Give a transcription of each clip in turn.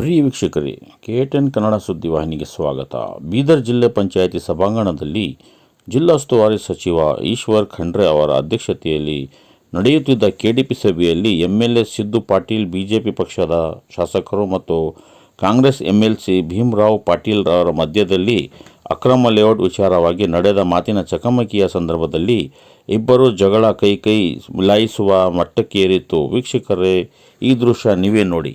ಪ್ರಿಯ ವೀಕ್ಷಕರೇ ಕೆಎಟೆನ್ ಕನ್ನಡ ಸುದ್ದಿವಾಹಿನಿಗೆ ಸ್ವಾಗತ. ಬೀದರ್ ಜಿಲ್ಲೆ ಪಂಚಾಯಿತಿ ಸಭಾಂಗಣದಲ್ಲಿ ಜಿಲ್ಲಾ ಉಸ್ತುವಾರಿ ಸಚಿವ ಈಶ್ವರ್ ಖಂಡ್ರೆ ಅವರ ಅಧ್ಯಕ್ಷತೆಯಲ್ಲಿ ನಡೆಯುತ್ತಿದ್ದ ಕೆಡಿಪಿ ಸಭೆಯಲ್ಲಿ ಎಂಎಲ್ಎ ಸಿದ್ದು ಪಾಟೀಲ್, ಬಿಜೆಪಿ ಪಕ್ಷದ ಶಾಸಕರು ಮತ್ತು ಕಾಂಗ್ರೆಸ್ ಎಂಎಲ್ಸಿ ಭೀಮರಾವ್ ಪಾಟೀಲ್ ಅವರ ಮಧ್ಯದಲ್ಲಿ ಅಕ್ರಮ ಲೇಔಟ್ ವಿಚಾರವಾಗಿ ನಡೆದ ಮಾತಿನ ಚಕಮಕಿಯ ಸಂದರ್ಭದಲ್ಲಿ ಇಬ್ಬರು ಜಗಳ ಕೈ ಕೈ ಮಿಲಾಯಿಸುವ ಮಟ್ಟಕ್ಕೇರಿತ್ತು. ವೀಕ್ಷಕರೇ, ಈ ದೃಶ್ಯ ನೀವೇ ನೋಡಿ.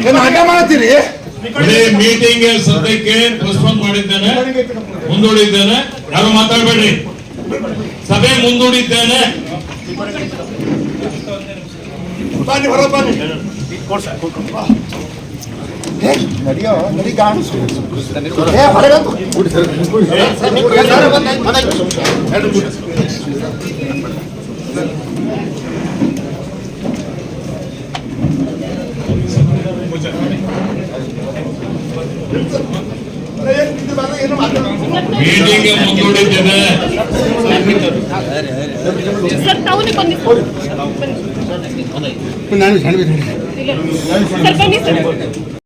ಏನು ಹಠ ಮಾಡ್ತೀರಿ ಮೀಟಿಂಗ್ ಸದ್ಯಕ್ಕೆ ಪೋಸ್ಟ್ಪೋನ್ ಮಾಡಿದ್ದೇನೆ ಮುಂದೂಡಿದ್ದೇನೆ ಯಾರು ಮಾತಾಡಬೇಡ್ರಿ ಸಭೆ ಮುಂದೂಡಿದ್ದೇನೆ ಬನ್ನಿ ಹೊರ ಬನ್ನಿ ನಡಿಯೋ ನಡಿ ಕಾಣಿಸು ಏ ಹೊರಗಂತು ಸರ್ ತಾವೇ ಬನ್ನಿ ನಾನು ಸಣ್ಣ ಸರ್ ಬನ್ನಿ ಸರ್.